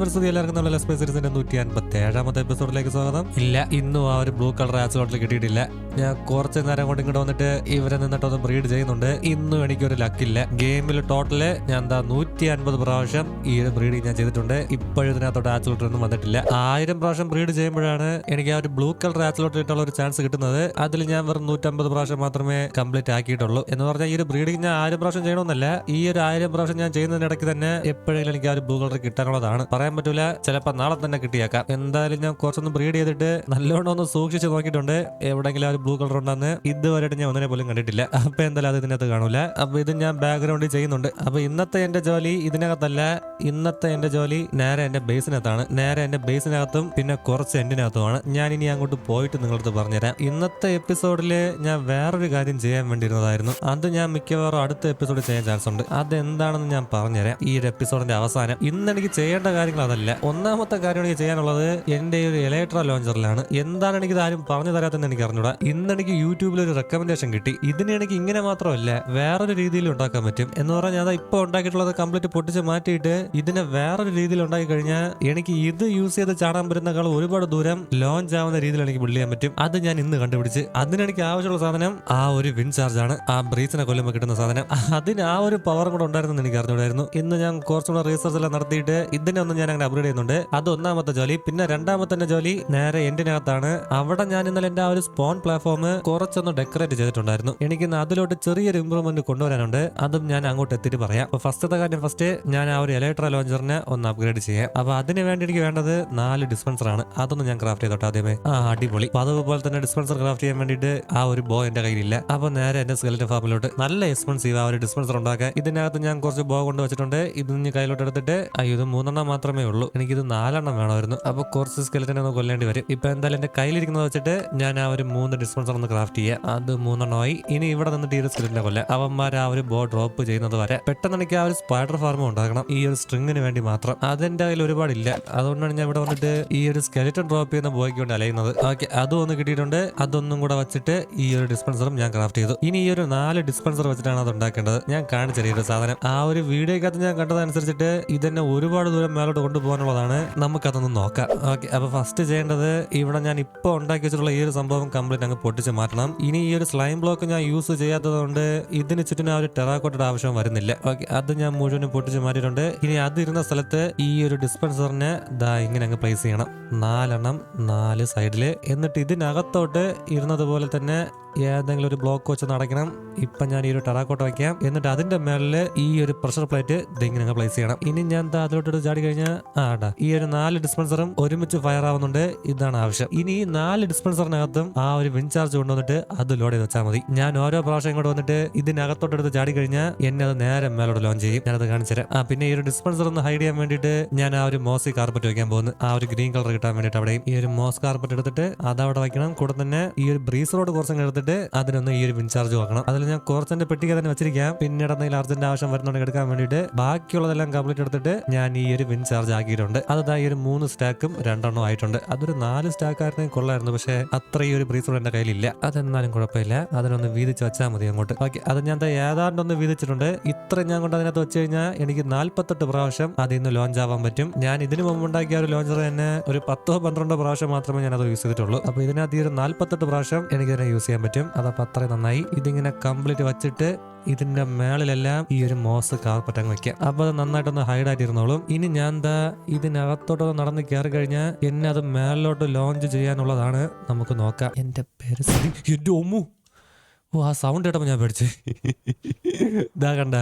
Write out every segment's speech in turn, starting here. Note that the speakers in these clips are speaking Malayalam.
പരിസ്ഥിതി എല്ലാവർക്കും നമ്മുടെ ലെസ് സീരീസിന്റെ നൂറ്റി അൻപത്തി ഏഴാമത്തെ എപ്പിസോഡിലേക്ക് സ്വാഗതം. ഇല്ല ഇന്നും ആ ഒരു ബ്ലൂ കളർ ആക്സിലോട്ടിൽ കിട്ടിയിട്ടില്ല. ഞാൻ കുറച്ച് നേരം കൊണ്ട് ഇങ്ങോട്ട് വന്നിട്ട് ഇവരെ നിന്നിട്ടൊന്ന് ബ്രീഡ് ചെയ്യുന്നുണ്ട്. ഇന്നും എനിക്കൊരു ലക്കില്ല ഗെയിമിൽ ടോട്ടൽ ഞാൻ എന്താ നൂറ്റി അൻപത് പ്രാവശ്യം ഈ ഒരു ബ്രീഡിങ് ഞാൻ ചെയ്തിട്ടുണ്ട്. ഇപ്പോഴും ഇതിനകത്തോട്ട് ആക്സിലോട്ട് ഒന്നും വന്നിട്ടില്ല. ആയിരം പ്രാവശ്യം ബ്രീഡ് ചെയ്യുമ്പോഴാണ് എനിക്ക് ആ ഒരു ബ്ലൂ കളർ ആക്സിലോട്ട് ഇട്ടുള്ള ഒരു ചാൻസ് കിട്ടുന്നത്. അതിൽ ഞാൻ വെറും നൂറ്റമ്പത് പ്രാവശ്യം മാത്രമേ കംപ്ലീറ്റ് ആക്കിയിട്ടുള്ളൂ. എന്ന് പറഞ്ഞാൽ ഈ ഒരു ബ്രീഡിങ് ഞാൻ ആയിരം പ്രാവശ്യം ചെയ്യണമെന്നല്ല. ഈ ഒരു ആയിരം പ്രാവശ്യം ഞാൻ ചെയ്യുന്നതിനിടയ്ക്ക് തന്നെ എപ്പോഴെങ്കിലും എനിക്ക് ആ ഒരു ബ്ലൂ കളർ കിട്ടാനുള്ളതാണ്. പറയാൻ പറ്റൂല. ചിലപ്പോൾ നാളെ തന്നെ കിട്ടിയേക്കാം. എന്തായാലും ഞാൻ കുറച്ചൊന്ന് ബ്രീഡ് ചെയ്തിട്ട് നല്ലോണം ഒന്ന് സൂക്ഷിച്ച് നോക്കിയിട്ടുണ്ട്. എവിടെയെങ്കിലും ആ ഒരു ബ്ലൂ കളർ ഉണ്ടെന്ന് ഇതുവരെയായിട്ട് ഞാൻ ഒന്നിനെ പോലും കണ്ടിട്ടില്ല. അപ്പൊ എന്തായാലും അത് ഇതിനകത്ത് കാണൂല. അപ്പൊ ഇത് ഞാൻ ബാക്ക്ഗ്രൗണ്ടിൽ ചെയ്യുന്നുണ്ട്. അപ്പൊ ഇന്നത്തെ എന്റെ ജോലി ഇതിനകത്തല്ല. ഇന്നത്തെ എന്റെ ജോലി നേരെ എന്റെ ബേസിനകത്താണ് നേരെ എന്റെ ബേസിനകത്തും പിന്നെ കുറച്ച് എൻഡിനകത്തുമാണ് ഞാൻ ഇനി അങ്ങോട്ട് പോയിട്ട് നിങ്ങളടുത്ത് പറഞ്ഞുതരാം. ഇന്നത്തെ എപ്പിസോഡിൽ ഞാൻ വേറൊരു കാര്യം ചെയ്യാൻ വേണ്ടിയിരുന്നതായിരുന്നു. അത് ഞാൻ മിക്കവാറും അടുത്ത എപ്പിസോഡ് ചെയ്യാൻ ചാൻസ് ഉണ്ട്. അതെന്താണെന്ന് ഞാൻ പറഞ്ഞുതരാം. ഈ ഒരു എപ്പിസോഡിന്റെ അവസാനം. ഇന്ന് എനിക്ക് ചെയ്യേണ്ട കാര്യങ്ങൾ അതല്ല. ഒന്നാമത്തെ കാര്യം എനിക്ക് ചെയ്യാനുള്ളത് എന്റെ ഒരു എലക്ട്ര ലോഞ്ചറിലാണ് എന്താണ് എനിക്ക് ആരും പറഞ്ഞു തരാത്തെന്ന് എനിക്ക് അറിഞ്ഞൂടാ. ഇന്ന് എനിക്ക് യൂട്യൂബിൽ ഒരു റെക്കമെൻഡേഷൻ കിട്ടി. ഇതിന് എനിക്ക് ഇങ്ങനെ മാത്രമല്ല വേറൊരു രീതിയിൽ ഉണ്ടാക്കാൻ പറ്റും. എന്ന് പറഞ്ഞാൽ ഞാൻ ഇപ്പൊ ഉണ്ടാക്കിയിട്ടുള്ളത് കംപ്ലീറ്റ് പൊട്ടിച്ച് മാറ്റിയിട്ട് ഇതിനെ വേറൊരു രീതിയിൽ ഉണ്ടാക്കി കഴിഞ്ഞാൽ എനിക്ക് ഇത് യൂസ് ചെയ്ത് ചാടാൻ പറ്റുന്നേക്കാൾ ഒരുപാട് ദൂരം ലോഞ്ച് ആവുന്ന രീതിയിൽ എനിക്ക് ബിൽഡ് ചെയ്യാൻ പറ്റും. അത് ഞാൻ ഇന്ന് കണ്ടുപിടിച്ച്. അതിന് എനിക്ക് ആവശ്യമുള്ള സാധനം ആ ഒരു വിൻ ചാർജ് ആണ്. ആ ബ്രീസിനെ കൊല്ലുമ്പോൾ കിട്ടുന്ന സാധനം. അതിന് ആ ഒരു പവർ കൂടെ ഉണ്ടായിരുന്നു എനിക്ക് അറിഞ്ഞൂടായിരുന്നു. ഇന്ന് ഞാൻ കുറച്ചുകൂടെ റീസർച്ച് എല്ലാം നടത്തിയിട്ട് ഇതിനെ ഒന്ന് ഞാൻ അങ്ങനെ അപ്ഗ്രേഡ് ചെയ്യുന്നുണ്ട്. അത് ഒന്നാമത്തെ ജോലി. പിന്നെ രണ്ടാമത്തെ ജോലി നേരെ എന്റിനകത്താണ് അവിടെ ഞാൻ ഇന്നലെ എന്റെ ആ ഒരു സ്പോൺ പ്ലാറ്റ്ഫോം കുറച്ചൊന്ന് ഡെക്കറേറ്റ് ചെയ്തിട്ടുണ്ടായിരുന്നു. എനിക്ക് അതിലോട്ട് ചെറിയൊരു ഇമ്പ്രൂവ്മെന്റ് കൊണ്ടുവരാനുണ്ട്. അതും ഞാൻ അങ്ങോട്ട് എത്തിയിട്ട് പറയാം. അപ്പൊ ഫസ്റ്റത്തെ കാര്യം ഫസ്റ്റ് ഞാൻ ആ ഒരു ഇലക്ട്ര ലോഞ്ചറിനെ ഒന്ന് അപ്ഗ്രേഡ് ചെയ്യാം. അപ്പൊ അതിന് വേണ്ടി എനിക്ക് വേണ്ടത് നാല് ഡിസ്പെൻസർ ആണ് അതൊന്നും ഞാൻ ക്രാഫ്റ്റ് ചെയ്തോട്ടെ ആദ്യമേ. ആ അടിപൊളി. അതുപോലെ തന്നെ ഡിസ്പെൻസർ ക്രാഫ്റ്റ് ചെയ്യാൻ വേണ്ടിട്ട് ആ ഒരു ബോ എന്റെ കയ്യിലില്ല. അപ്പൊ നേരെ എന്റെ സ്കെലറ്റ് ഫാമിലോട്ട് നല്ല എക്സ്പെൻസീവ് ആ ഒരു ഡിസ്പെൻസർ ഉണ്ടാക്കാൻ. ഇതിനകത്ത് ഞാൻ കുറച്ച് ബോ കൊണ്ട് വെച്ചിട്ടുണ്ട്. ഇത് കയ്യിലോട്ട് എടുത്തിട്ട് ഇത് മൂന്നെണ്ണം മാത്രമേ ഉള്ളൂ. എനിക്കിത് നാലെണ്ണം വേണമായിരുന്നു. അപ്പൊ കുറച്ച് സ്കെലറ്റിനെ ഒന്ന് കൊല്ലേണ്ടി വരും. ഇപ്പൊ എന്തായാലും എന്റെ കയ്യിലിരിക്കുന്നത് വെച്ചിട്ട് ഞാൻ ആ ഒരു മൂന്ന് ഡിസ്പെൻസർ ഒന്ന് ക്രാഫ്റ്റ് ചെയ്യാം. അത് മൂന്നെണ്ണമായി. ഇനി ഇവിടെ നിന്ന് ഈ സ്കെലറ്റിനെ കൊല്ലാം. അവന്മാർ ആ ഒരു ബോ ഡ്രോപ്പ് ചെയ്യുന്നത് വരെ പെട്ടെന്ന് എനിക്ക് ആ ഒരു സ്പൈഡർ ഫാർമ് ഉണ്ടാക്കണം ഈ ഒരു സ്ട്രിങ്ങിന് വേണ്ടി മാത്രം. അതെന്റെ കയ്യിൽ ഒരുപാടില്ല. അതുകൊണ്ടാണ് ഞാൻ ഇവിടെ വന്നിട്ട് ഈ ഒരു സ്കെലറ്റൻ ഡ്രോപ്പ് ചെയ്യുന്ന ബോയ്ക്ക് വേണ്ടി അലയുന്നത്. ഓക്കെ അതും ഒന്ന് കിട്ടിയിട്ടുണ്ട്. അതൊന്നും കൂടെ വെച്ചിട്ട് ഈ ഒരു ഡിസ്പെൻസറും ഞാൻ ക്രാഫ്റ്റ് ചെയ്തു. ഇനി ഈ ഒരു നാല് ഡിസ്പെൻസർ വെച്ചിട്ടാണ് അത് ഉണ്ടാക്കേണ്ടത്. ഞാൻ ഒരു സാധനം. ആ ഒരു വീഡിയോക്കകത്ത് ഞാൻ കണ്ടതനുസരിച്ചിട്ട് ഇതന്നെ ഒരുപാട് ദൂരം മേലോട്ട് കൊണ്ടുപോകാനുള്ളതാണ് നമുക്കതൊന്ന് നോക്കാം. ഓക്കെ അപ്പൊ ഫസ്റ്റ് ചെയ്യേണ്ടത് ഇവിടെ ഞാൻ ഇപ്പോൾ ഉണ്ടാക്കി വെച്ചിട്ടുള്ള ഈ ഒരു സംഭവം കംപ്ലീറ്റ് അങ്ങ് പൊട്ടിച്ച് മാറ്റണം. ഇനി ഈ ഒരു സ്ലൈം ബ്ലോക്ക് ഞാൻ യൂസ് ചെയ്യാത്തത് കൊണ്ട് ഇതിന് ചുറ്റിനും ആ ഒരു ടെറാക്കോട്ടയുടെ ആവശ്യം വരുന്നില്ല. ഓക്കെ അത് ഞാൻ മുഴുവനും പൊട്ടിച്ച് മാറ്റിയിട്ടുണ്ട്. ഇനി അത് ഇരുന്ന സ്ഥലത്ത് ഈ ഒരു ഡിസ്പെൻസറിനെ ദാ ഇങ്ങനെ അങ്ങ് പ്ലേസ് ചെയ്യണം. നാലെണ്ണം നാല് സൈഡിൽ എന്നിട്ട് ഇതിനകത്തോട്ട് ഇരുന്നത് പോലെ തന്നെ ഏതെങ്കിലും ഒരു ബ്ലോക്ക് വെച്ച് നടക്കണം. ഇപ്പം ഞാൻ ഈ ഒരു ടെറാക്കോട്ട വയ്ക്കാം എന്നിട്ട് അതിന്റെ മേളിൽ ഈ ഒരു പ്രഷർ പ്ലേറ്റ് ഇതിങ്ങനെ പ്ലേസ് ചെയ്യണം. ഇനി ഞാൻ അതിലോട്ട് ചാടി കഴിഞ്ഞാൽ ആടാ ഈ ഒരു നാല് ഡിസ്പെൻസറും ഒരുമിച്ച് ഫയർ ആവുന്നുണ്ട്. ഇതാണ് ആവശ്യം. ഇനി ഈ നാല് ഡിസ്പെൻസറിനകത്തും ആ ഒരു വിൻ ചാർജ് കൊണ്ടുവന്നിട്ട് അത് ലോഡ് ചെയ്ത് വെച്ചാൽ മതി. ഞാൻ ഓരോ പ്രാവശ്യം ഇങ്ങോട്ട് വന്നിട്ട് ഇതിനകത്തോട്ട് എടുത്ത് ചാടി കഴിഞ്ഞാൽ എന്നെ അത് നേരെ മേലോട്ട് ലോഞ്ച് ചെയ്യും. ഞാനത് കാണിച്ചു തരാം. ആ പിന്നെ ഈ ഒരു ഡിസ്പെൻസർ ഒന്ന് ഹൈഡ് ചെയ്യാൻ വേണ്ടിയിട്ട് ഞാൻ ആ ഒരു മോസി കാർപ്പറ്റ് വയ്ക്കാൻ പോകുന്നു. ആ ഒരു ഗ്രീൻ കളർ കിട്ടാൻ വേണ്ടിയിട്ട് അവിടെയും ഈ ഒരു മോസ് കാർപ്പറ്റ് എടുത്തിട്ട് അത് അവിടെ വയ്ക്കണം കൂടെ തന്നെ ഈ ഒരു ബ്രീസ് റോഡ് കുറച്ചങ്ങ് എടുത്തിട്ട് അതിനൊന്ന് ഈ ഒരു വിൻ ചാർജ് വെക്കണം അതിൽ ഞാൻ കുറച്ചെന്റെ പെട്ടിക്ക് തന്നെ വെച്ചിരിക്കാം. പിന്നീട് എന്തെങ്കിലും അർജന്റ് ആവശ്യം വരുന്നുണ്ടെങ്കിൽ എടുക്കാൻ വേണ്ടിയിട്ട് ബാക്കിയുള്ളതെല്ലാം കംപ്ലീറ്റ് എടുത്തിട്ട് ഞാൻ ഈ ഒരു ചാർജ് ആക്കിയിട്ടുണ്ട്. അത് ഈ ഒരു മൂന്ന് സ്റ്റാക്കും രണ്ടെണ്ണം ആയിട്ടുണ്ട്. അതൊരു നാല് സ്റ്റാക്ക് ആയിരുന്നെങ്കിൽ കൊള്ളായിരുന്നു. പക്ഷേ അത്ര ഈ ഒരു ബ്രീസ് എന്റെ കയ്യിലില്ല. അതെന്നാലും കുഴപ്പമില്ല. അതിനൊന്ന് വീതിച്ച് വെച്ചാൽ മതി അങ്ങോട്ട്. ഓക്കെ അത് ഞാൻ ഏതാണ്ട് ഒന്ന് വീതിച്ചിട്ടുണ്ട്. ഇത്ര ഞാൻ കൊണ്ട് അതിനകത്ത് വെച്ച് കഴിഞ്ഞാൽ എനിക്ക് നാല്പത്തെട്ട് പ്രാവശ്യം അതിൽ നിന്ന് ലോഞ്ച് ആവാൻ പറ്റും. ഞാൻ ഇതിനു മുമ്പ് ഉണ്ടാക്കിയ ഒരു ലോഞ്ചർ തന്നെ ഒരു പത്തോ പന്ത്രണ്ടോ പ്രാവശ്യം മാത്രമേ ഞാൻ അത് യൂസ് ചെയ്തിട്ടുള്ളൂ. അപ്പൊ ഇതിനകത്ത് ഈ ഒരു നാല്പത്തെട്ട് പ്രാവശ്യം എനിക്ക് അതിനെ യൂസ് ചെയ്യാൻ പറ്റും. അതപ്പോൾ അത്രയും നന്നായി. ഇതിങ്ങനെ കംപ്ലീറ്റ് വെച്ചിട്ട് ഇതിന്റെ മേളിലെല്ലാം ഈ ഒരു മോസ് കാർപ്പറ്റ് അങ്ങ് വെക്കാം. അപ്പൊ അത് നന്നായിട്ടൊന്ന് ഹൈഡ് ആയിട്ടിരുന്നോളും ഇനി ഞാൻ എന്താ ഇതിനകത്തോട്ടൊന്ന് നടന്ന് കയറി കഴിഞ്ഞാൽ എന്നെ അത് മേളിലോട്ട് ലോഞ്ച് ചെയ്യാനുള്ളതാണ് നമുക്ക് നോക്കാം. എന്റെ പേര് എന്റെ ഒമ്മു. ഓ ആ സൗണ്ട് കേട്ടപ്പോ ഞാൻ പേടിച്ചു. ഇതാ എന്റെ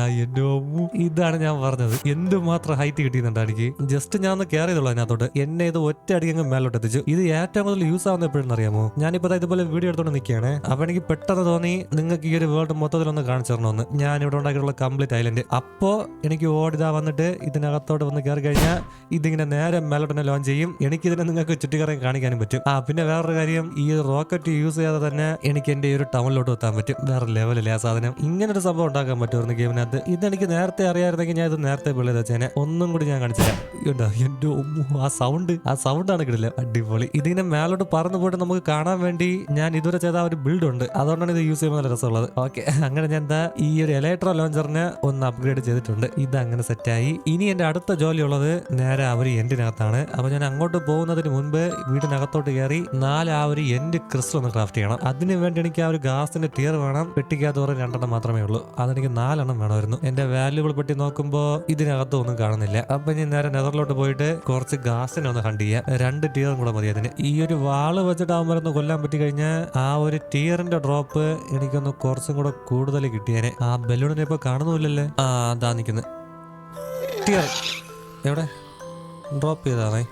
ഇതാണ് ഞാൻ പറഞ്ഞത്. എന്തുമാത്രം ഹൈറ്റ് കിട്ടിയെന്നുണ്ട് എനിക്ക് ജസ്റ്റ് ഞാൻ ഒന്ന് കയറി ചെയ്തോളൂ അതിനകത്തോട്ട്. എന്നെ ഇത് ഒറ്റ അടിക്ക് അങ്ങ് മേലോട്ട് എത്തിച്ചു ഇത് ഏറ്റവും കൂടുതൽ യൂസ് ആവുന്ന എപ്പോഴെന്ന് അറിയാമോ? ഞാനിപ്പോ ഇതുപോലെ വീഡിയോ എടുത്തോണ്ട് നിൽക്കുകയാണ് അപ്പൊ എനിക്ക് പെട്ടെന്ന് തോന്നി നിങ്ങൾക്ക് ഈ ഒരു വേൾഡ് മൊത്തത്തിലൊന്ന് കാണിച്ചു തരണമെന്ന് ഞാൻ ഇവിടെ ഉണ്ടാക്കിയിട്ടുള്ള കംപ്ലീറ്റ് ഐലൻഡ് അപ്പോ എനിക്ക് ഓടിതാ വന്നിട്ട് ഇതിനകത്തോട്ട് വന്ന് കയറി കഴിഞ്ഞാൽ ഇതിങ്ങനെ നേരെ മേലോട്ട് തന്നെ ലോഞ്ച് ചെയ്യും. എനിക്ക് ഇതിനെ നിങ്ങൾക്ക് ചുറ്റിക്കറങ്ങി കാണിക്കാനും പറ്റും. ആ പിന്നെ വേറൊരു കാര്യം ഈ റോക്കറ്റ് യൂസ് ചെയ്യാതെ തന്നെ എനിക്ക് എന്റെ ഈ ഒരു ടൗണിലോട്ട് എത്താൻ പറ്റും. വേറെ ലെവലല്ലേ ആ സാധനം. ഒരു സംഭവം പറ്റുമായിരുന്നു ഗെയിമിനകത്ത്. ഇതെനിക്ക് നേരത്തെ അറിയാമായിരുന്നെങ്കിൽ ഞാൻ ഇത് നേരത്തെ പിള്ളേർ വെച്ചേനെ ഒന്നും കൂടി ഞാൻ കാണിച്ചില്ല. ഇതുണ്ടോ? എന്റെ ഉമ്മു, ആ സൗണ്ട് ആ സൗണ്ട് ആണ് കിടില്ല അടിപൊളി. ഇതിനെ മേലോട്ട് പറന്നു പോയിട്ട് നമുക്ക് കാണാൻ വേണ്ടി ഞാൻ ഇതുവരെ ചെയ്ത ഒരു ബിൽഡ് ഉണ്ട്. അതുകൊണ്ടാണ് ഇത് യൂസ് ചെയ്യുമ്പോൾ നല്ല രസമുള്ളത്. ഓക്കെ അങ്ങനെ ഞാൻ എന്താ ഈ ഒരു ഇലക്ട്രോ ലോഞ്ചറിനെ ഒന്ന് അപ്ഗ്രേഡ് ചെയ്തിട്ടുണ്ട്. ഇത് അങ്ങനെ സെറ്റായി. ഇനി എന്റെ അടുത്ത ജോലി ഉള്ളത് നേരെ ആ ഒരു എൻഡിനകത്താണ് അപ്പൊ ഞാൻ അങ്ങോട്ട് പോകുന്നതിന് മുൻപ് വീടിനകത്തോട്ട് കയറി നാല് ആ ഒരു എൻഡ് ക്രിസ്റ്റൽ ഒന്ന് ക്രാഫ്റ്റ് ചെയ്യണം. അതിന് വേണ്ടി എനിക്ക് ആ ഒരു ഗ്ലാസിന്റെ ടിയർ വേണം. പെട്ടിക്കകത്ത് പറഞ്ഞ രണ്ടെണ്ണം മാത്രമേ ഉള്ളൂ. അതെനിക്ക് നാലെണ്ണം വേണമായിരുന്നു. എന്റെ വാല്യൂബിൾ പെട്ടി നോക്കുമ്പോൾ ഇതിനകത്ത് ഒന്നും കാണുന്നില്ല. അപ്പൊ ഞാൻ നേരെ നെതറിലോട്ട് പോയിട്ട് കുറച്ച് ഗാസിനെ ഒന്ന് ഹണ്ട് ചെയ്യാം. രണ്ട് ടീറും കൂടെ മതി അതിന്. ഈ ഒരു വാൾ വെച്ചിട്ട് ഒന്ന് കൊല്ലാൻ പറ്റി കഴിഞ്ഞാൽ ആ ഒരു ടീറിന്റെ ഡ്രോപ്പ് എനിക്കൊന്ന് കുറച്ചും കൂടെ കൂടുതൽ കിട്ടിയേനെ ആ ബലൂണിനെ ഇപ്പൊ കാണുന്നില്ലല്ലേ ആ അതാ നിൽക്കുന്നത് ടിയർ എവിടെ? ഡ്രോപ്പ് ചെയ്താണേ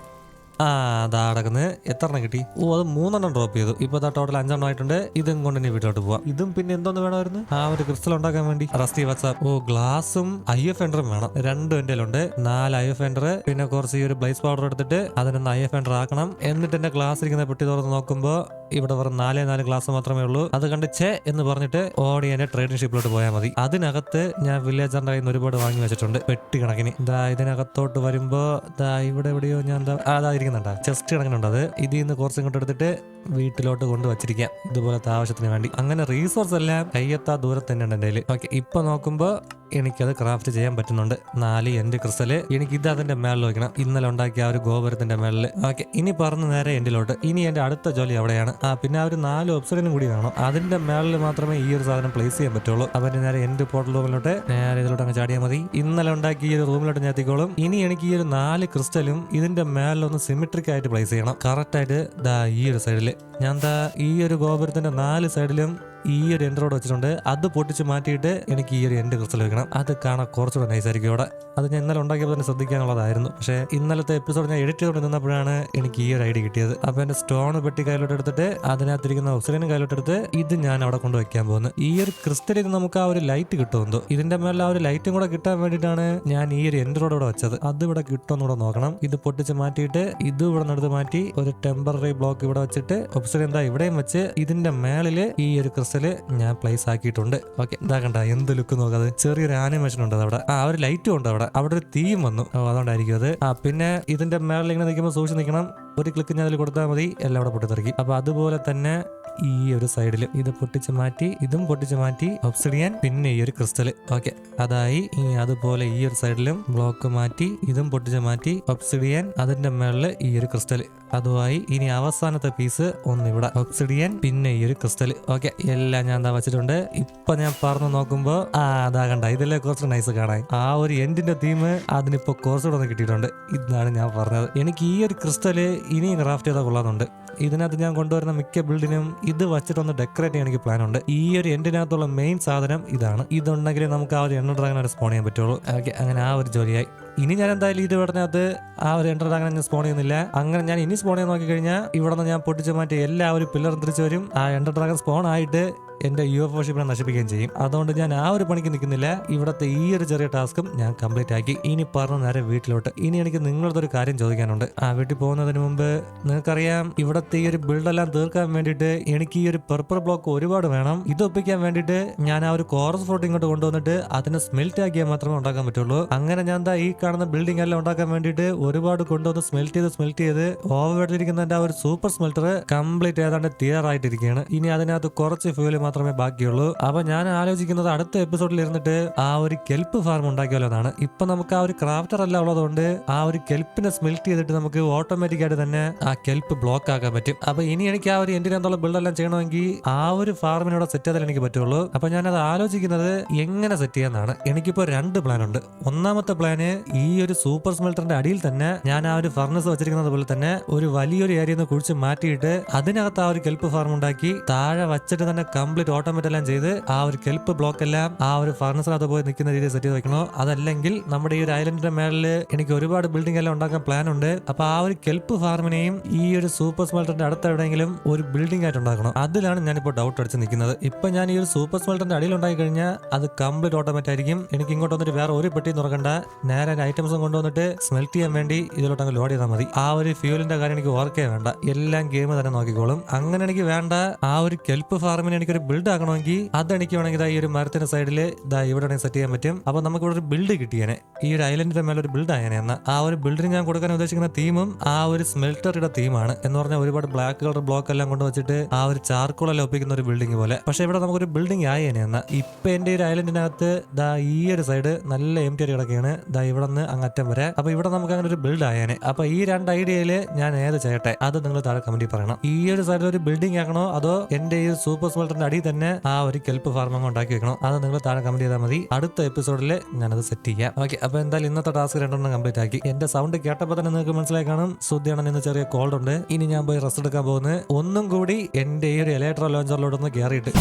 ആ അതാ കിടക്കുന്നത് എത്ര എണ്ണം കിട്ടി? ഓ അത് മൂന്നെണ്ണം ഡ്രോപ്പ് ചെയ്തു. ഇപ്പൊ ടോട്ടൽ അഞ്ചെണ്ണം ആയിട്ടുണ്ട്. ഇതും കൊണ്ട് ഇനി വീട്ടിലോട്ട് പോവാം. ഇതും പിന്നെ എന്തോന്ന് വേണമായിരുന്നു? ആ ഒരു ക്രിസ്റ്റൽ ഉണ്ടാക്കാൻ വേണ്ടി. റസ്റ്റി വാട്സാപ്പ് ഓ ഗ്ലാസും ഐ എഫ് എൻഡറും വേണം. രണ്ടും എന്റെ ഉണ്ട് നാല് ഐ എഫ് എൻഡർ പിന്നെ കുറച്ച് ഈ ഒരു ബ്ലൈസ് പൗഡർ എടുത്തിട്ട് അതിനൊന്ന് ഐ എഫ് എൻഡർ ആക്കണം. എന്നിട്ട് എന്റെ ഗ്ലാസ് ഇരിക്കുന്ന പെട്ടി തുറന്ന് നോക്കുമ്പോൾ ഇവിടെ വെറും നാലേ നാല് ക്ലാസ് മാത്രമേ ഉള്ളൂ. അത് കണ്ട് ചേ എന്ന് പറഞ്ഞിട്ട് ഓടി എന്റെ ട്രേഡിംഗ് ഷിപ്പിലോട്ട് പോയാൽ മതി. അതിനകത്ത് ഞാൻ വില്ലേജറിന്റെ കയ്യിൽ നിന്ന് ഒരുപാട് വാങ്ങി വെച്ചിട്ടുണ്ട്. പെട്ടി കണക്കിന്. ഇതാ ഇതിനകത്തോട്ട് വരുമ്പോ ദാ ഇവിടെ എവിടെയോ ഞാൻ എന്താ അതാ ഇരിക്കുന്നുണ്ടാ. ചെസ്റ്റ് കണക്കിനുണ്ട് അത്. ഇതിൽ നിന്ന് കുറച്ച് ഇങ്ങോട്ട് എടുത്തിട്ട് വീട്ടിലോട്ട് കൊണ്ട് വച്ചിരിക്കാം ഇതുപോലത്തെ ആവശ്യത്തിന് വേണ്ടി. അങ്ങനെ റീസോഴ്സ് എല്ലാം കയ്യെത്താ ദൂരത്ത് തന്നെയുണ്ട് എന്റെ കയ്യിൽ ഓക്കെ ഇപ്പൊ നോക്കുമ്പോ എനിക്കത് ക്രാഫ്റ്റ് ചെയ്യാൻ പറ്റുന്നുണ്ട്. നാല് എൻഡ് ക്രിസ്റ്റൽ എനിക്ക് ഇത് അതിന്റെ മേളിൽ വയ്ക്കണം ഇന്നലെ ഉണ്ടാക്കിയ ആ ഒരു ഗോപുരത്തിന്റെ മേളിൽ. ഓക്കെ ഇനി പറഞ്ഞു നേരെ എൻഡിലോട്ട് ഇനി എന്റെ അടുത്ത ജോലി അവിടെയാണ്. ആ പിന്നെ ആ ഒരു നാല് ഓപ്ഷനും കൂടി വേണം. അതിന്റെ മേളിൽ മാത്രമേ ഈ ഒരു സാധനം പ്ലേസ് ചെയ്യാൻ പറ്റുള്ളൂ. അവന്റെ നേരെ എൻഡ് പോർട്ടൽ റൂമിലോട്ട് നേരെ ഇതിലോട്ട് അങ്ങ് ചാടിയാൽ മതി. ഇന്നലെ ഉണ്ടാക്കിയ ഈ ഒരു റൂമിലോട്ട് ഞാൻ എത്തിക്കോളും. ഇനി എനിക്ക് ഈ ഒരു നാല് ക്രിസ്റ്റലും ഇതിന്റെ മേളിലൊന്ന് സിമിട്രിക് ആയിട്ട് പ്ലേസ് ചെയ്യണം. കറക്റ്റ് ആയിട്ട് ദാ ഈ ഒരു സൈഡിൽ ഞാൻ ദാ ഈ ഒരു ഗോപുരത്തിന്റെ നാല് സൈഡിലും ഈ ഒരു എൻഡറോട് വെച്ചിട്ടുണ്ട്. അത് പൊട്ടിച്ച് മാറ്റിയിട്ട് എനിക്ക് ഈ ഒരു എൻഡ് ക്രിസ്റ്റൽ വെക്കണം. അത് കാണാൻ കുറച്ചുകൂടെ നൈസായിരിക്കും ഇവിടെ. അത് ഞാൻ ഇന്നലെ ഉണ്ടാക്കിയപ്പോൾ തന്നെ ശ്രദ്ധിക്കാനുള്ളതായിരുന്നു. പക്ഷേ ഇന്നലത്തെ എപ്പിസോഡ് ഞാൻ എഡിറ്റ് ചെയ്തുകൊണ്ട് നിന്നപ്പോഴാണ് എനിക്ക് ഈ ഒരു ഐഡിയ കിട്ടിയത്. അപ്പോൾ എന്റെ സ്റ്റോൺ പെട്ടി കയ്യിലോട്ട് എടുത്തിട്ട് അതിനകത്തിരിക്കുന്ന ഒക്സിജനും കയ്യിലോട്ട് എടുത്ത് ഇത് ഞാൻ അവിടെ കൊണ്ട് വെക്കാൻ പോകുന്നത് ഈ ഒരു ക്രിസ്റ്റലിൽ നമുക്ക് ആ ഒരു ലൈറ്റ് കിട്ടുമെന്തോ ഇതിന്റെ മേലെ ആ ഒരു ലൈറ്റും കൂടെ കിട്ടാൻ വേണ്ടിയിട്ടാണ് ഞാൻ ഈ ഒരു എൻഡറോട് ഇവിടെ വെച്ചത്. അത് ഇവിടെ കിട്ടുമെന്ന് കൂടെ നോക്കണം. ഇത് പൊട്ടിച്ച് മാറ്റിയിട്ട് ഇത് ഇവിടെ നിന്ന് മാറ്റി ഒരു ടെമ്പററി ബ്ലോക്ക് ഇവിടെ വെച്ചിട്ട് ഒബ്സിഡൻ എന്താ ഇവിടെയും വെച്ച് ഇതിന്റെ മേളിൽ ഈ ഒരു ക്രിസ്റ്റൽ ഞാൻ പ്ലേസ് ആക്കിയിട്ടുണ്ട്. ഓക്കെ ഇതാ കണ്ട എന്ത് ലുക്ക് നോക്കാത്. ചെറിയൊരു ആനിമേഷൻ ഉണ്ട് അവിടെ ആ ഒരു ലൈറ്റും ഉണ്ട് അവിടെ. അവിടെ ഒരു തീം വന്നു. അതുകൊണ്ടായിരിക്കും അത്. ആ പിന്നെ ഇതിന്റെ മേളിൽ ഇങ്ങനെ നിൽക്കുമ്പോൾ സൂക്ഷിച്ച് നിൽക്കണം. ഒരു ക്ലിക്ക് ഞാൻ അതിൽ കൊടുത്താൽ മതി. എല്ലാം അവിടെ പൊട്ടിത്തെറിക്കും. അപ്പൊ അതുപോലെ തന്നെ ഈ ഒരു സൈഡിൽ ഇത് പൊട്ടിച്ച് മാറ്റി ഇതും പൊട്ടിച്ച് മാറ്റി ഒബ്സിഡിയൻ പിന്നെ ഈ ഒരു ക്രിസ്റ്റൽ ഓക്കെ അതായി അതുപോലെ ഈ ഒരു സൈഡിലും ബ്ലോക്ക് മാറ്റി ഇതും പൊട്ടിച്ച് മാറ്റി ഒബ്സിഡിയൻ അതിന്റെ മേളിൽ ഈ ഒരു ക്രിസ്റ്റൽ അതുമായി ഇനി അവസാനത്തെ പീസ് ഒന്ന് ഇവിടെ ഒബ്സിഡിയൻ പിന്നെ ഈ ഒരു ക്രിസ്റ്റൽ ഓക്കെ എല്ലാം ഞാൻ എന്താ വെച്ചിട്ടുണ്ട്. ഇപ്പൊ ഞാൻ പറഞ്ഞു നോക്കുമ്പോ ആ അതാ കണ്ട. ഇതെല്ലാം കുറച്ച് നൈസ് കാണാൻ. ആ ഒരു എൻഡിന്റെ തീം അതിനിപ്പോ കുറച്ചുകൂടെ ഒന്ന് കിട്ടിയിട്ടുണ്ട്. ഇതാണ് ഞാൻ പറഞ്ഞത്. എനിക്ക് ഈ ഒരു ക്രിസ്റ്റൽ ഇനിയും ക്രാഫ്റ്റ് ചെയ്താൽ കൊള്ളാന്നുണ്ട് ഇതിനകത്ത് ഞാൻ കൊണ്ടുവരുന്ന മിക്ക ബിൽഡിനും ഇത് വെച്ചിട്ടൊന്ന് ഡെക്കറേറ്റ് ചെയ്യാൻ എനിക്ക് പ്ലാൻ ഉണ്ട്. ഈ ഒരു എൻഡിനകത്തുള്ള മെയിൻ സാധനം ഇതാണ്. ഇതുണ്ടെങ്കിൽ നമുക്ക് ആ ഒരു എണ്ണ ഡ്രാഗനെ സ്പോൺ ചെയ്യാൻ പറ്റുള്ളൂ. ഓക്കെ അങ്ങനെ ആ ഒരു ജോലിയായി. ഇനി ഞാൻ എന്തായാലും ഇത് പറഞ്ഞത് ആ ഒരു എൻഡർ ഡ്രാഗനെ ഞാൻ സ്പോൺ ചെയ്യുന്നില്ല. അങ്ങനെ ഞാൻ ഇനി സ്പോൺ ചെയ്യാൻ നോക്കി കഴിഞ്ഞാൽ ഇവിടെ നിന്ന് ഞാൻ പൊട്ടിച്ച് മാറ്റി എല്ലാ ഒരു പില്ലറും തിരിച്ചു വരും. ആ എൻഡർ ഡ്രാഗൺ സ്പോൺ ആയിട്ട് എന്റെ യു എഫ് ഓഷിപ്പിനെ നശിപ്പിക്കുകയും ചെയ്യും. അതുകൊണ്ട് ഞാൻ ആ ഒരു പണിക്ക് നിൽക്കുന്നില്ല. ഇവിടുത്തെ ഈ ഒരു ചെറിയ ടാസ്കും ഞാൻ കംപ്ലീറ്റ് ആക്കി. ഇനി പറഞ്ഞ നേരെ വീട്ടിലോട്ട്. ഇനി എനിക്ക് നിങ്ങളുടെ ഒരു കാര്യം ചോദിക്കാനുണ്ട്. ആ വീട്ടിൽ പോകുന്നതിന് മുമ്പ് നിങ്ങൾക്കറിയാം ഇവിടുത്തെ ഈ ഒരു ബിൽഡെല്ലാം തീർക്കാൻ വേണ്ടിയിട്ട് എനിക്ക് ഈ ഒരു പെർപ്പർ ബ്ലോക്ക് ഒരുപാട് വേണം. ഇത് ഒപ്പിക്കാൻ വേണ്ടിയിട്ട് ഞാൻ ആ ഒരു കോറസ് ഫ്ലോട്ട് ഇങ്ങോട്ട് കൊണ്ടുവന്നിട്ട് അതിനെ സ്മെൽറ്റ് ആക്കിയാൽ മാത്രമേ ഉണ്ടാക്കാൻ പറ്റുള്ളൂ. അങ്ങനെ ഞാൻ എന്താ ഈ കാണുന്ന ബിൽഡിംഗ് എല്ലാം ഉണ്ടാക്കാൻ വേണ്ടിയിട്ട് ഒരുപാട് കൊണ്ടുവന്ന് സ്മെൽറ്റ് ചെയ്ത് സ്മെൽറ്റ് ചെയ്ത് ഓവർവേട്ടിരിക്കുന്ന എന്റെ ആ ഒരു സൂപ്പർ സ്മെൽറ്റർ കംപ്ലീറ്റ് ഏതാണ്ട് തീരാറായിട്ടിരിക്കുകയാണ് ഇനി അതിനകത്ത് കുറച്ച് ഫ്യൂൽ മാത്രമേ ബാക്കിയുള്ളൂ. അപ്പൊ ഞാൻ ആലോചിക്കുന്നത് അടുത്ത എപ്പിസോഡിൽ ഇരുന്നിട്ട് ആ ഒരു കെൽപ്പ് ഫാർം ഉണ്ടാക്കിയാലോ എന്നാണ്. ഇപ്പൊ നമുക്ക് ആ ഒരു ക്രാഫ്റ്റർ അല്ല ഉള്ളതുകൊണ്ട് ആ ഒരു കെൽപ്പിനെ സ്മെൽറ്റ് ചെയ്തിട്ട് നമുക്ക് ഓട്ടോമാറ്റിക് ആയിട്ട് തന്നെ ആ കെൽപ്പ് ബ്ലോക്ക് ആക്കാൻ പറ്റും. അപ്പൊ ഇനി എനിക്ക് ആ ഒരു എന്തിനുള്ള ബിൽഡ് എല്ലാം ചെയ്യണമെങ്കിൽ ആ ഒരു ഫാർമിനോട് സെറ്റ് ചെയ്താൽ എനിക്ക് പറ്റുള്ളൂ. അപ്പൊ അത് ആലോചിക്കുന്നത് എങ്ങനെ സെറ്റ് ചെയ്യാന്നാണ്. എനിക്കിപ്പോ രണ്ട് പ്ലാൻ ഉണ്ട്. ഒന്നാമത്തെ പ്ലാന് ഈ ഒരു സൂപ്പർ സ്മെൽറ്ററിന്റെ അടിയിൽ തന്നെ ഞാൻ ആ ഒരു ഫർണസ് വെച്ചിരിക്കുന്നത് പോലെ തന്നെ ഒരു വലിയൊരു ഏരിയ കുഴിച്ച് മാറ്റിയിട്ട് അതിനകത്ത് ആ ഒരു കെൽപ്പ് ഫാർം ഉണ്ടാക്കി താഴെ വച്ചിട്ട് തന്നെ കംപ്ലീറ്റ് ഓട്ടോമാറ്റ് എല്ലാം ചെയ്ത് ആ ഒരു കെൽപ്പ് ബ്ലോക്ക് എല്ലാം ആ ഒരു ഫർണസിനകത്ത് പോയി നിൽക്കുന്ന രീതിയിൽ സെറ്റ് ചെയ്ത് വെക്കണോ? അതല്ലെങ്കിൽ നമ്മുടെ ഈ ഒരു ഐലൻഡിന്റെ മേളിൽ എനിക്ക് ഒരുപാട് ബിൽഡിംഗ് എല്ലാം ഉണ്ടാക്കാൻ പ്ലാൻ ഉണ്ട്. അപ്പൊ ആ ഒരു കെൽപ്പ് ഫാർമിനെയും ഈ ഒരു സൂപ്പർ സ്മെൽറ്ററിന്റെ അടുത്ത് എവിടെയെങ്കിലും ഒരു ബിൽഡിംഗ് ആയിട്ട് ഉണ്ടാക്കണം? അതിലാണ് ഞാനിപ്പോൾ ഡൗട്ട് അടിച്ച് നിൽക്കുന്നത്. ഇപ്പൊ ഞാൻ ഈ ഒരു സൂപ്പർ സ്മെൽറ്ററിന്റെ അടിയിൽ ഉണ്ടാക്കി കഴിഞ്ഞാൽ അത് കംപ്ലീറ്റ് ഓട്ടോമാറ്റ് ആയിരിക്കും. എനിക്ക് ഇങ്ങോട്ട് വന്നിട്ട് വേറെ ഒരു പെട്ടി തുറക്കണ്ട. നേരെ ഐറ്റംസും കൊണ്ടുവന്നിട്ട് സ്മെൽറ്റ് ചെയ്യാൻ വേണ്ടി ഇതിലോട്ട് അങ്ങ് ലോഡ് ചെയ്താൽ മതി. ആ ഒരു ഫ്യൂലിന്റെ കാര്യം എനിക്ക് ഓർക്കേ വേണ്ട. എല്ലാം ഗെയിം തന്നെ നോക്കിക്കോളും. അങ്ങനെ എനിക്ക് വേണ്ട ആ ഒരു കെൽപ്പ് ഫാർമിന് എനിക്കൊരു ബിൽഡ് ആക്കണമെങ്കിൽ അതെനിക്ക് വേണമെങ്കിൽ ഈ ഒരു മരത്തിന്റെ സൈഡിൽ ഇതാ ഇവിടെ സെറ്റ് ചെയ്യാൻ പറ്റും. അപ്പൊ നമുക്ക് ഇവിടെ ഒരു ബിൽഡ് കിട്ടിയേനെ. ഈ ഒരു ഐലൻഡിന്റെ മേലെ ഒരു ബിൽഡ് ആയേനെ എന്ന. ആ ഒരു ബിൽഡിന് ഞാൻ കൊടുക്കാൻ ഉദ്ദേശിക്കുന്ന തീമും ആ ഒരു സ്മെൽറ്ററുടെ തീമാണ് എന്ന് പറഞ്ഞാൽ ഒരുപാട് ബ്ലാക്ക് കളർ ബ്ലോക്ക് എല്ലാം കൊണ്ട് വെച്ചിട്ട് ആ ഒരു ചാർക്കോൾ ഒപ്പിക്കുന്ന ഒരു ബിൽഡിംഗ് പോലെ. പക്ഷെ ഇവിടെ നമുക്കൊരു ബിൽഡിംഗ് ആയേനെ എന്ന. ഇപ്പൊ എന്റെ ഒരു ഐലൻഡിനകത്ത് ദാ ഈ ഒരു സൈഡ് നല്ല എം ടി കിടക്കുകയാണ് ദാ ഇവിടെ നിന്ന് അങ്ങ് അറ്റം വരെ. അപ്പൊ ഇവിടെ നമുക്ക് അങ്ങനെ ഒരു ബിൽഡ് ആയേനെ. അപ്പൊ ഈ രണ്ട് ഐഡിയയിൽ ഞാൻ ഏത് ചെയ്യട്ടെ? അത് നിങ്ങൾ താഴെ കമന്റിൽ പറയണം. ഈ ഒരു സൈഡിൽ ഒരു ബിൽഡിംഗ് ആക്കണോ? അതോ എന്റെ ഈ സൂപ്പർ സ്മെൽറ്ററിന്റെ അടിയിൽ തന്നെ ആ ഒരു കെൽപ്പ് ഫാർം അങ്ങ് ഉണ്ടാക്കി വെക്കണം. അത് നിങ്ങൾ താഴെ കമന്റ് ചെയ്താൽ മതി. അടുത്ത എപ്പിസോഡിൽ ഞാനത് സെറ്റ് ചെയ്യാം. ഓക്കെ അപ്പൊ എന്തായാലും ഇന്നത്തെ ടാസ്ക് രണ്ടെണ്ണം കംപ്ലീറ്റ് ആക്കി. എന്റെ സൗണ്ട് കേട്ടപ്പോൾ തന്നെ നിങ്ങൾക്ക് മനസ്സിലായി കാണും. സുദ്ധിയാണ് ഇന്ന് ചെറിയ കോൾ ഉണ്ട്. ഇനി ഞാൻ പോയി റെസ്റ്റ് എടുക്കാൻ പോകുന്നത്. ഒന്നും കൂടി എന്റെ ഈ ഒരു ഇലക്ട്രോ ലോഞ്ചറിലോട്ടൊന്ന് കയറിയിട്ട്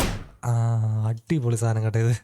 ആ അടിപൊളി സാധനം കേട്ടോ ഇത്.